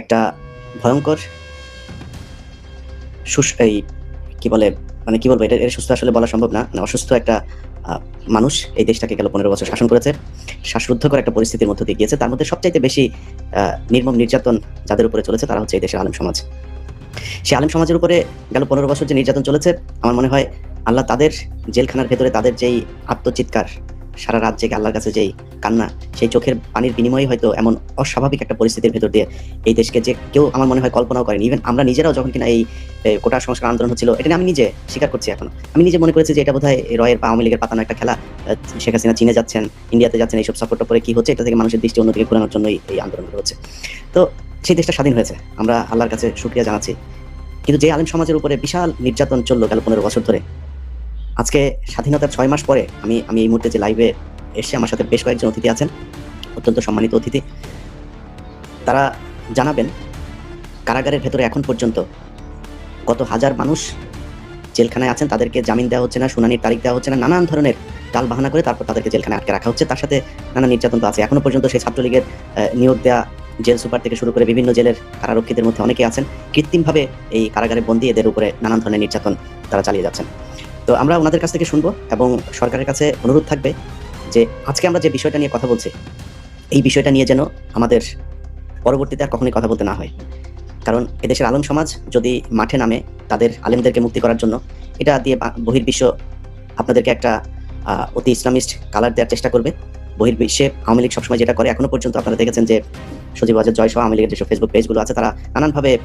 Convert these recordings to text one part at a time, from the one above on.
একটা ভয়ঙ্কর সুস এই কি বলে মানে কি বলব, এটা এটা সুস্থ আসলে বলা সম্ভব না। মানে অসুস্থ একটা মানুষ এই দেশটাকে গেল পনেরো বছর শাসন করেছে। শ্বাসরুদ্ধকর একটা পরিস্থিতির মধ্যে দিয়ে গিয়েছে। তার মধ্যে সবচাইতে বেশি নির্মম নির্যাতন যাদের উপরে চলেছে, তারা হচ্ছে এই দেশের আলেম সমাজ। সেই আলেম সমাজের উপরে গেল পনেরো বছর যে নির্যাতন চলেছে, আমার মনে হয় আল্লাহ তাদের জেলখানার ভেতরে তাদের যেই আত্মচিৎকার সারা রাত জেগে আল্লাহর কাছে যেই কান্না, সেই চোখের পানির বিনিময়ে হয়তো এমন অস্বাভাবিক একটা পরিস্থিতির ভেতর দিয়ে এই দেশকে যে কেউ আমার মনে হয় কল্পনাও করেনি। ইভেন আমরা নিজেরাও যখন কিনা এই কোটা সংস্কার আন্দোলন হচ্ছিল, এটা আমি নিজে স্বীকার করছি এখন। আমি নিজে মনে করেছি যে এটা বোধহয় রয়ের আওয়ামী লীগের পাতানো একটা খেলা। শেখ হাসিনা চীনে যাচ্ছেন ইন্ডিয়াতে যাচ্ছেন, এইসব সাপোর্ট পরে কি হচ্ছে, এটা থেকে মানুষের দৃষ্টি অন্যদিকে ঘোরানোর জন্যই এই আন্দোলনগুলো হচ্ছে। তো সেই দেশটা স্বাধীন হয়েছে, আমরা আল্লাহর কাছে শুক্রিয়া জানাচ্ছি। কিন্তু যে আলেম সমাজের উপরে বিশাল নির্যাতন চলল গেল পনেরো বছর ধরে আজকে স্বাধীনতার ছয় মাস পরে আমি আমি এই মুহূর্তে যে লাইভে এসে আমার সাথে বেশ কয়েকজন অতিথি আছেন, অত্যন্ত সম্মানিত অতিথি। তারা জানাবেন, কারাগারের ভেতরে এখন পর্যন্ত কত হাজার মানুষ জেলখানায় আছেন, তাদেরকে জামিন দেওয়া হচ্ছে না, শুনানির তারিখ দেওয়া হচ্ছে না, নানান ধরনের টাল বাহানা করে তারপর তাদেরকে জেলখানায় আটকে রাখা হচ্ছে, তার সাথে নানা নির্যাতন তো আছে। এখনও পর্যন্ত সেই ছাত্রলীগের নিয়োগ দেওয়া জেল সুপার থেকে শুরু করে বিভিন্ন জেলের কারারক্ষীদের মধ্যে অনেকেই আছেন। কৃত্রিমভাবে এই কারাগারে বন্দী এদের উপরে নানান ধরনের নির্যাতন তারা চালিয়ে যাচ্ছেন। তো আমরা ওনাদের কাছ থেকে শুনব এবং সরকারের কাছে অনুরোধ থাকবে যে আজকে আমরা যে বিষয়টা নিয়ে কথা বলছি, এই বিষয়টা নিয়ে যেন আমাদের পরবর্তীতে আর কখনোই কথা বলতে না হয়। কারণ এদেশের আলম সমাজ যদি মাঠে নামে তাদের আলেমদেরকে মুক্তি করার জন্য, এটা দিয়ে বহির্বিশ্ব আপনাদেরকে একটা অতি ইসলামিস্ট কালার দেওয়ার চেষ্টা করবে। বহির্বিশ্বে আওয়ামী লীগ সবসময় যেটা করে, এখনও পর্যন্ত আপনারা দেখেছেন যে সজীব আজাদ জয় সহ আওয়ামী যেসব ফেসবুক পেজগুলো আছে, তারা নানানভাবে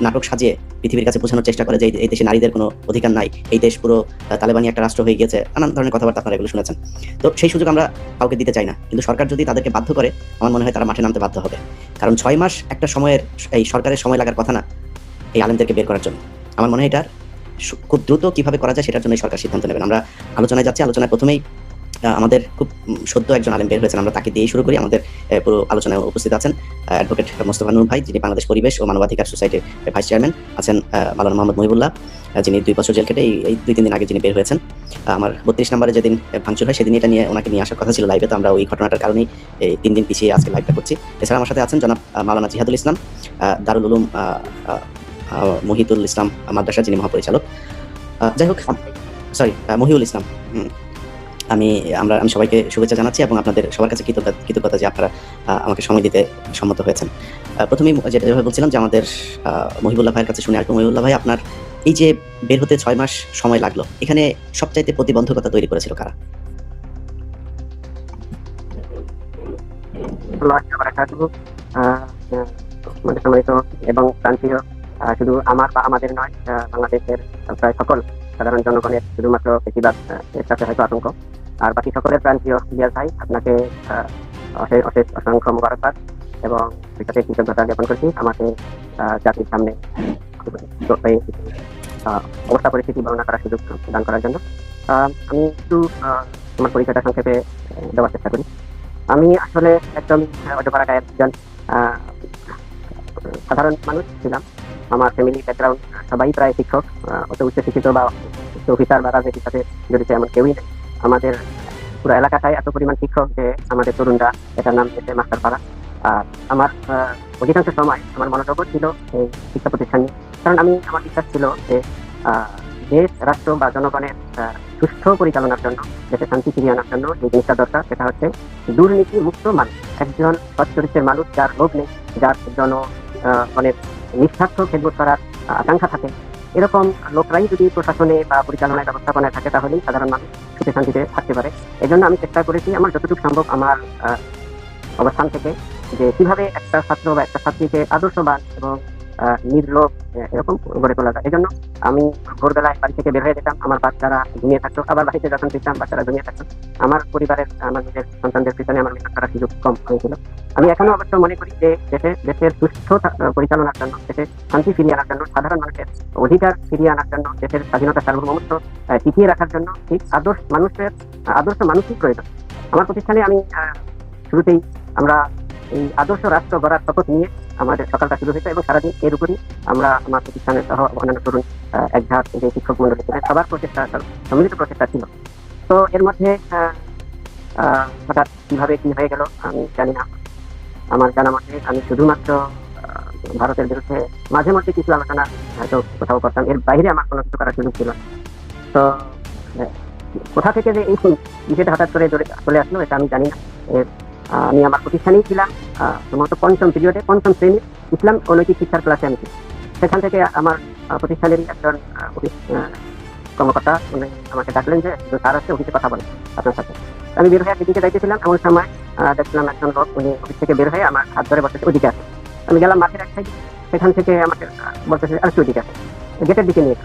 নাটক সাজিয়ে পৃথিবীর কাছে বোঝানোর চেষ্টা করে যে এই- দেশে নারীদের কোনো অধিকার নাই। এই দেশ পুরো তালেবানি একটা রাষ্ট্র হয়ে গিয়েছে। নানান ধরনের কথাবার্তা আপনারা এগুলো শুনেছেন। তো সেই সুযোগ আমরা কাউকে দিতে চাই না। কিন্তু সরকার যদি তাদেরকে বাধ্য করে, আমার মনে হয় তারা মাঠে নামতে বাধ্য হবে। কারণ ছয় মাস একটা সময়ের, এই সরকারের সময় লাগার কথা না, এই আলেমদেরকে বের করার জন্য। আমার মনে হয় এটার খুব দ্রুত কীভাবে করা যায়, সেটার জন্য সরকার সিদ্ধান্ত নেবেন। আমরা আলোচনায় যাচ্ছি। আলোচনায় প্রথমেই আমাদের খুব সদ্য একজন আলেম বের হয়েছেন আমরা তাকে দিয়ে শুরু করি। আমাদের পুরো আলোচনায় উপস্থিত আছেন অ্যাডভোকেট মোস্তফা নুর ভাই যিনি বাংলাদেশ পরিবেশ ও মানবাধিকার সোসাইটির ভাইস চেয়ারম্যান আছেন আহ, মাওলানা মোহাম্মদ মহিবুল্লাহ যিনি দুই বছর জেল কেটে এই দুই তিন দিন আগে যিনি বের হয়েছেন। আমার বত্রিশ নম্বরে যেদিন ভাঙচুর হয় সেদিন এটা নিয়ে ওনাকে নিয়ে আসার কথা ছিল লাইভে তো আমরা ওই ঘটনাটার কারণেই এই তিন দিন পিছিয়ে আজকে লাইভটা করছি। এছাড়া আমার সাথে আছেন জনাব মালানা জিহাদুল ইসলাম দারুল উলুম মহিতুল ইসলাম মাদ্রাসা যিনি মহাপরিচালক। যাই হোক সরি মহিউল ইসলাম। আমি, আমরা, আমি সবাইকে শুভেচ্ছা জানাচ্ছি এবং আপনাদের সবার কাছে কৃতজ্ঞতা কৃতজ্ঞতা যে আপনারা আমাকে সময় দিতে সম্মত হয়েছেন। প্রথমেই যেটা যেভাবে বলছিলাম যে আমাদের মহিবুল্লাহ ভাইয়ের কাছে শুনে আসব। মহিবুল্লাহ ভাই, আপনার এই যে বের হতে ছয় মাস সময় লাগল, এখানে সবচাইতে প্রতিবন্ধকতা তৈরি করেছিল কারা? এবং শুধু আমার বা আমাদের নয় বাংলাদেশের প্রায় সকল সাধারণ জনগণের শুধুমাত্র বেশিরভাগ এর সাথে হয়তো আতঙ্ক। আর বাকি সকলের প্রান্তীয় ইয়ার ভাই, আপনাকে অশেষ অশেষ অসংখ্য মুবারকবাদ এবং সেটাতে কৃতজ্ঞতা জ্ঞাপন করছি। আমাকে জাতির সামনে অবস্থা পরিস্থিতি বর্ণনা করার সুযোগ দান করার জন্য। আমি একটু আমার পরিচয়টা সংক্ষেপে দেওয়ার চেষ্টা করি। আমি আসলে একদম গায়ের একজন সাধারণ মানুষ ছিলাম। আমার ফ্যামিলি ব্যাকগ্রাউন্ড সবাই প্রায় শিক্ষক অত উচ্চ শিক্ষিত বা উচ্চ অফিসার বা রাজনীতির সাথে জড়িত এমন কেউই নেই। আমাদের পুরো এলাকাটাই এত পরিমাণ শিক্ষক যে আমাদের তরুণরা এটার নাম দিয়েছে মাস্টার পাড়া আর আমার অধিকাংশ সময় আমার মনোযোগ ছিল এই শিক্ষা প্রতিষ্ঠান নিয়ে। কারণ আমি, আমার বিশ্বাস ছিল যে দেশ, রাষ্ট্র বা জনগণের সুস্থ পরিচালনার জন্য, দেশে শান্তি ফিরিয়ে আনার জন্য যে জিনিসটা দরকার, সেটা হচ্ছে দুর্নীতি মুক্ত মানুষ। একজন সচ্চরিত্রের মানুষ যার লোভ নেই, যার জন মানে নিঃস্বার্থ খেদমত করার আকাঙ্ক্ষা থাকে। এরকম লোকরাই যদি প্রশাসনে বা পরিচালনায় ব্যবস্থাপনায় থাকে, তাহলেই সাধারণ মানুষ সুখে শান্তিতে থাকতে পারে। এই জন্য আমি চেষ্টা করেছি আমার যতটুকু সম্ভব আমার অবস্থান থেকে যে কীভাবে একটা ছাত্র বা একটা ছাত্রীকে আদর্শবান এবং নির্লোভ এরকম গড়ে তোলা যায়। এই আমি ভোরবেলায় বাড়ি থেকে বের হয়ে যেতাম, আমার বাচ্চারা ঘুমিয়ে থাকতো, আবার বাড়িতে যখন ফিরতাম, বাচ্চারা ঘুমিয়ে থাকতো। আমার পরিবারের, আমার নিজের সন্তানদের পিছনে আমার মেহনত করার সুযোগ কম হয়েছিল। আমি এখনও অবশ্য মনে করি যে দেশে, দেশের সুস্থ পরিচালনার জন্য, দেশে শান্তি ফিরিয়ে আনার জন্য, সাধারণ মানুষের অধিকার ফিরিয়ে আনার জন্য, দেশের স্বাধীনতা সার্বভৌমত্ব টিকিয়ে রাখার জন্য ঠিক আদর্শ মানুষের, আদর্শ মানুষই প্রয়োজন। আমার প্রতিষ্ঠানে আমি শুরুতেই আমরা এই আদর্শ রাষ্ট্র গড়ার শপথ নিয়ে আমাদের সকালটা শুরু হয়েছে এবং সারাদিন এর উপরই আমরা আমার প্রতিষ্ঠানের সহ অন্যান্য তরুণ আহ, এক ঝাঁক যে শিক্ষক মন্ডলী সবার প্রচেষ্টা সম্মিলিত প্রচেষ্টা ছিল। তো এর মধ্যে হঠাৎ কীভাবে কী হয়ে গেল আমি জানি না। আমার জানা মতে আমি শুধুমাত্র ভারতের বিরুদ্ধে মাঝে মধ্যে কিছু আলোচনা হয়তো কোথাও করতাম। এর বাইরে আমার কোনো কিছু করার সুযোগ ছিল। তো কোথা থেকে যে এই বিষয়টা হঠাৎ করে চলে আসলো এটা আমি জানি না। আমি আমার প্রতিষ্ঠানেই ছিলাম সম্ভবত পঞ্চম পিরিয়ডে পঞ্চম শ্রেণি ইসলাম অনৈতিক শিক্ষার ক্লাসে আমি সেখান থেকে আমার আহ, প্রতিষ্ঠানেরই একজন কর্মকর্তা উনি আমাকে ডাকলেন যে "একজন স্যার আছে অফিসে কথা বলেন আপনার সাথে। আমি বের হয়ে দিকে যাইতেছিলাম এমন সময় দেখলাম একজন লোক উনি অফিস থেকে বের হয়ে আমার হাত ধরে বসেছে ওদিকে আছে। আমি গেলাম মাঠের এক সাইড সেখান থেকে আমাকে বলতেছে আর ওদিকে আছে গেটের দিকে নিয়ে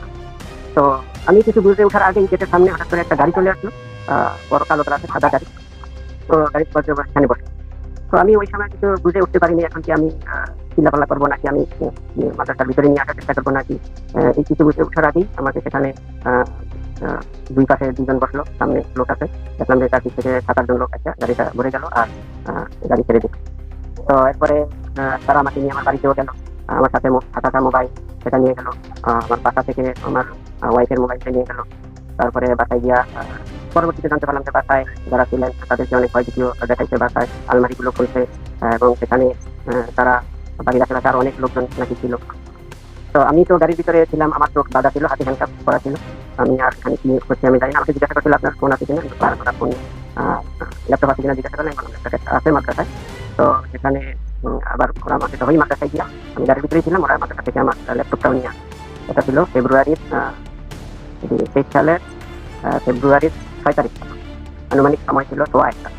তো আমি কিছু বুঝতে ওঠার আগেই গেটের সামনে হঠাৎ করে একটা গাড়ি চলে আসলো বড় কালো কালার সাদা গাড়ি। তো বসে এখানে বসে। তো আমি ওই সময় কিছু বুঝে উঠতে পারিনি এখন কি আমি চিল্লাপাল্লা করব নাকি আমি মাদ্রাসার ভিতরে নিয়ে আসার চেষ্টা করব নাকি এই কিছু বুঝে ওঠার আগেই আমাকে সেখানে দুই পাশে দুজন বসল, সামনে লোক আছে। দেখলাম যে তার থেকে সাত আটজন লোক আছে, গাড়িটা ভরে গেল আর গাড়ি ছেড়ে দিল। তো এরপরে তারা আমাকে নিয়ে আমার বাড়িতেও গেল, আমার সাথে থাকা মোবাইল সেটা নিয়ে গেল আমার বাসা থেকে আমার ওয়াইফের মোবাইলটা নিয়ে গেল। তারপরে বাসায় গিয়া পরবর্তীতে জানতে পারলাম যে বাসায় যারা ছিলেন, তাদেরকে অনেক ভয় দেখাইছে বাসায়, আলমারিগুলো খুলছে এবং সেখানে তারা বাড়ির আশেপাশে আরও অনেক লোকজন নাকি ছিল। তো আমি তো গাড়ির ভিতরে ছিলাম, আমার চোখ বাধা ছিল, হাতে হ্যান্ডকাপ করা ছিল। আমি আর এখানে কি করছি আমি জানি না, আমাকে জিজ্ঞাসা করছিল, আপনার ফোন আছে কিনা? আমার ফোন ল্যাপটপ আছে কিনা? জিজ্ঞাসা করলাম ল্যাপটপ আছে, মাদ্রাসায়। তো সেখানে আবার ওরা আমাকে সবাই মাদ্রাসায় গিয়া আমি গাড়ির ভিতরেই ছিলাম, ওরা মাদ্রাসা থেকে আমার ল্যাপটপটাও নিয়ে এটা ছিল ফেব্রুয়ারির তেইশ সালের ফেব্রুয়ারির ছয় তারিখ। আনুমানিক সময় ছিল সোয়া একটা।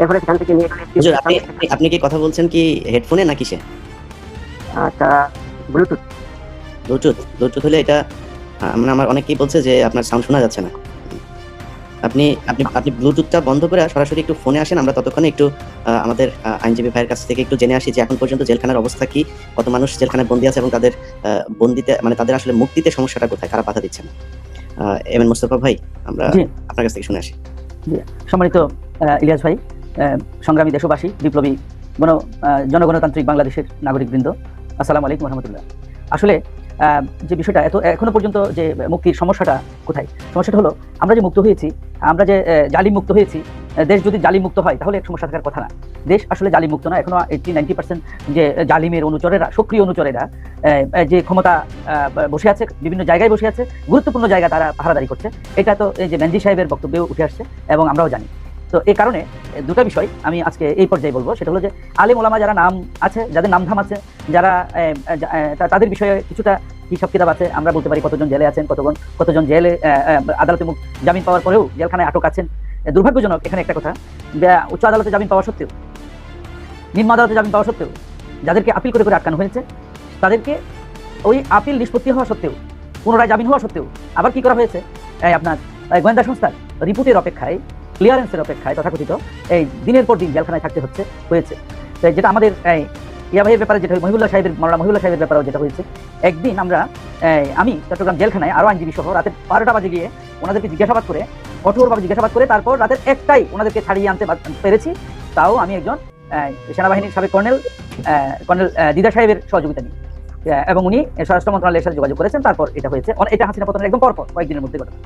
এরপরে সেখান থেকে নিয়ে গেলে আপনি কি কথা বলছেন কি হেডফোনে না কিসে আচ্ছা ব্লুটুথ। ব্লুটুথ ব্লুটুথ হলে এটা মানে আমার অনেকেই বলছে যে আপনার সাউন্ড শোনা যাচ্ছে না। আপনি আপনি আপনি ব্লুটুথটা বন্ধ করে সরাসরি একটু ফোনে আসেন আমরা ততক্ষণে একটু আমাদের আইনজীবী ভাইয়ের কাছ থেকে একটু জেনে আসি যে এখন পর্যন্ত জেলখানার অবস্থা কি কত মানুষ জেলখানায় বন্দী আছে এবং তাদের বন্দিতে মানে তাদের আসলে মুক্তিতে সমস্যাটা কোথায় কারা বাধা দিচ্ছে না। এম এন মোস্তফা ভাই আমরা আপনার কাছ থেকে শুনে আসি। সম্মানিত ইলিয়াস ভাই সংগ্রামী দেশবাসী বিপ্লবী গণ জনগণতান্ত্রিক বাংলাদেশের নাগরিকবৃন্দ আসসালাম আলাইকুম রহমতুল্লাহ। আসলে আহ, যে বিষয়টা এত এখনও পর্যন্ত যে মুক্তির সমস্যাটা কোথায়? সমস্যাটা হলো আমরা যে মুক্ত হয়েছি আমরা যে জালিম মুক্ত হয়েছি দেশ যদি জালিম মুক্ত হয়, তাহলে এক সমস্যা থাকার কথা না। দেশ আসলে জালিম মুক্ত না, এখনও এইটি নাইনটি পার্সেন্ট যে জালিমের অনুচরেরা, সক্রিয় অনুচরেরা যে ক্ষমতা বসে আছে, বিভিন্ন জায়গায় বসে আছে, গুরুত্বপূর্ণ জায়গা তারা পাহারাদারি করছে। এটা তো এই যে মেনজি সাহেবের বক্তব্যেও উঠে আসছে, এবং আমরাও জানি। তো এই কারণে দুটা বিষয় আমি আজকে এই পর্যায়ে বলব। সেটা হলো যে, আলিম ওলামা যারা নাম আছে, যাদের নামধাম আছে, যারা তাদের বিষয়ে কিছুটা হিসাব কিতাব আছে। আমরা বলতে পারি কতজন জেলে আছেন, কতজন কতজন জেলে আদালতে মুখ জামিন পাওয়ার পরেও জেলখানায় আটক আছেন। দুর্ভাগ্যজনক, এখানে একটা কথা। উচ্চ আদালতে জামিন পাওয়া সত্ত্বেও, নিম্ন আদালতে জামিন পাওয়া সত্ত্বেও, যাদেরকে আপিল করে করে আটকানো হয়েছে, তাদেরকে ওই আপিল নিষ্পত্তি হওয়া সত্ত্বেও, পুনরায় জামিন হওয়া সত্ত্বেও আবার কি করা হয়েছে? আপনার গোয়েন্দা সংস্থার রিপোর্টের অপেক্ষায়, ক্লিয়ারেন্সের অপেক্ষায় তথাকথিত এই দিনের পর দিন জেলখানায় থাকতে হচ্ছে, হয়েছে। যেটা আমাদের, এই ইয়া ভাইয়ের ব্যাপারে যেটা, মহিবুল্লাহ সাহেবের মাওলানা মহিবুল্লাহ সাহেবের ব্যাপারেও যেটা হয়েছে, একদিন আমরা আমি চট্টগ্রাম জেলখানায় আরও আইনজীবী সহ রাতের বারোটা বাজে গিয়ে ওনাদেরকে জিজ্ঞাসাবাদ করে কঠোরভাবে জিজ্ঞাসাবাদ করে তারপর রাতের একটাই ওনাদেরকে ছাড়িয়ে আনতে পেরেছি। তাও আমি একজন সেনাবাহিনীর সাবেক কর্নেল কর্নেল দিদা সাহেবের সহযোগিতা নিয়ে। এবং উনি স্বরাষ্ট্র মন্ত্রণালয়ের সাথে যোগাযোগ করেছেন, তারপর এটা হয়েছে। এটা হাসিনা পতনের একদম পরপর কয়েকদিনের মধ্যে ঘটনা।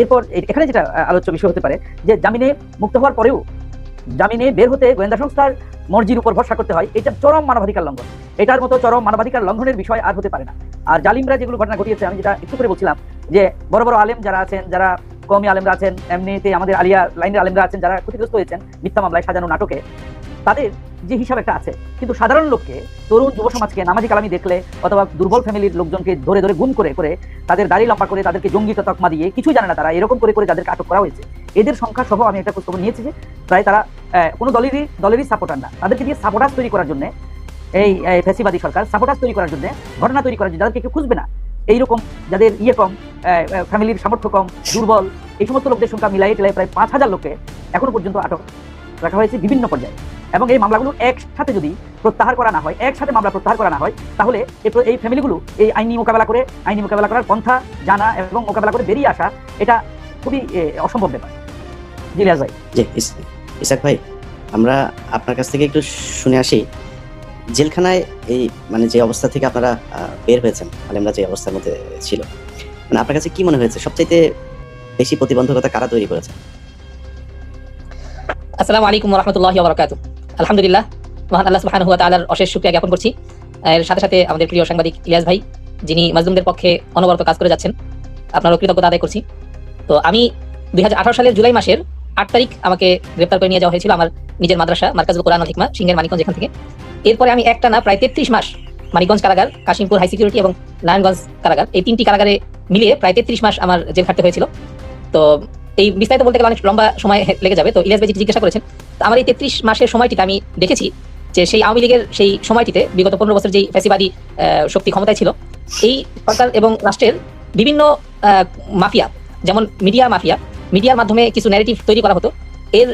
এরপর এখানে যেটা আলোচ্য বিষয় হতে পারে, যে জামিনে মুক্ত হওয়ার পরেও জামিনে বের হতে গোয়েন্দা সংস্থার মর্জির উপর ভরসা করতে হয়, এটা চরম মানবাধিকার লঙ্ঘন। এটার মতো চরম মানবাধিকার লঙ্ঘনের বিষয় আর হতে পারে না। আর জালিমরা যেগুলো ঘটনা ঘটিয়েছে, আমি যেটা একটু করে বলছিলাম, যে বড় বড় আলেম যারা আছেন, যারা কমি আলেমরা আছেন, এমনিতে আমাদের আলিয়া লাইনের আলেমরা আছেন, যারা ক্ষতিগ্রস্ত হয়েছেন মিথ্যা মামলায় সাজানো নাটকে। তাদের যে হিসাব একটা আছে, কিন্তু সাধারণ লোককে, তরুণ যুব সমাজকে, নামাজি কালামি দেখলে, অথবা দুর্বল ফ্যামিলির লোকজনকে ধরে ধরে গুম করে করে তাদের দাড়ি লম্বা করে, তাদেরকে জঙ্গি তকমা দিয়ে কিছুই জানে না তারা, এরকম করে করে যাদেরকে আটক করা হয়েছে। এদের সংখ্যা সহ আমি একটা খোঁজখবর নিয়েছি যে, প্রায় তারা কোনো দলেরই দলেরই সাপোর্টার না। তাদেরকে দিয়ে সাপোর্টার তৈরি করার জন্য, এই ফেসিবাদী সরকার সাপোর্টার তৈরি করার জন্য, ঘটনা তৈরি করার জন্য যাদেরকে কেউ খুঁজবে না। এইরকম যাদের ইয়ে কম ফ্যামিলির সামর্থ্য কম, দুর্বল, এই সমস্ত লোকদের সংখ্যা মিলাই টেলাই প্রায় পাঁচ হাজার লোককে এখনও পর্যন্ত আটক রাখা হয়েছে বিভিন্ন পর্যায়ে। এবং এই মামলাগুলো একসাথে যদি প্রত্যাহার করা না হয়, একসাথে মামলা প্রত্যাহার করা না হয়, তাহলে এই ফ্যামিলিগুলো এই আইনি মোকাবেলা করে, আইনি মোকাবেলা করার পন্থা জানা এবং মোকাবেলা করে বেরিয়ে আসা, এটা খুবই অসম্ভব ব্যাপার। জি লিয়াজ ভাই। জি ইসাক ভাই, আমরা আপনার কাছ থেকে একটু শুনে আসি জেলখানায় এই মানে যে অবস্থা থেকে আপনারা বের হয়েছেন আলেমরা যে অবস্থার মধ্যে ছিল মানে আপনার কাছে কি মনে হয়েছে? সবচাইতে বেশি প্রতিবন্ধকতা কারা তৈরি করেছে? আসসালামু আলাইকুম রহমতুল্লাহ বরকাত আলহামদুলিল্লাহ, মহান আল্লাহ সুবহানাহু ওয়া তাআলার অশেষ শুকরিয়া জ্ঞাপন করছি। এর সাথে সাথে আমাদের প্রিয় সাংবাদিক ইলিয়াস ভাই, যিনি মাজলুমদের পক্ষে অনবরত কাজ করে যাচ্ছেন, আপনারও কৃতজ্ঞতা আদায় করছি। তো আমি দুই হাজার আঠারো সালের জুলাই মাসের আট তারিখ আমাকে গ্রেপ্তার করে নিয়ে যাওয়া হয়েছিল আমার নিজের মাদ্রাসা, মার্কাজুল কোরআন হিকমা, সিংহের মানিকগঞ্জ এখান থেকে। এরপরে আমি একটা না প্রায় তেত্রিশ মাস মানিকগঞ্জ কারাগার, কাশিমপুর হাই সিকিউরিটি এবং নারায়ণগঞ্জ কারাগার, এই তিনটি কারাগারে মিলিয়ে প্রায় তেত্রিশ মাস আমার জেল খাটতে হয়েছিল। তো এই বিস্তারিত বলতে গেলে অনেক লম্বা সময় লেগে যাবে। তো ইলিয়াস ভাই জিজ্ঞাসা করেছেন, তো আমার এই তেত্রিশ মাসের সময়টিতে আমি দেখেছি যে সেই আওয়ামী লীগের সেই সময়টিতে বিগত পনেরো বছর যেই ফ্যাসিবাদী শক্তি ক্ষমতায় ছিল, এই সরকার এবং রাষ্ট্রের বিভিন্ন মাফিয়া, যেমন মিডিয়া মাফিয়া, মিডিয়ার মাধ্যমে কিছু ন্যারেটিভ তৈরি করা হতো। এর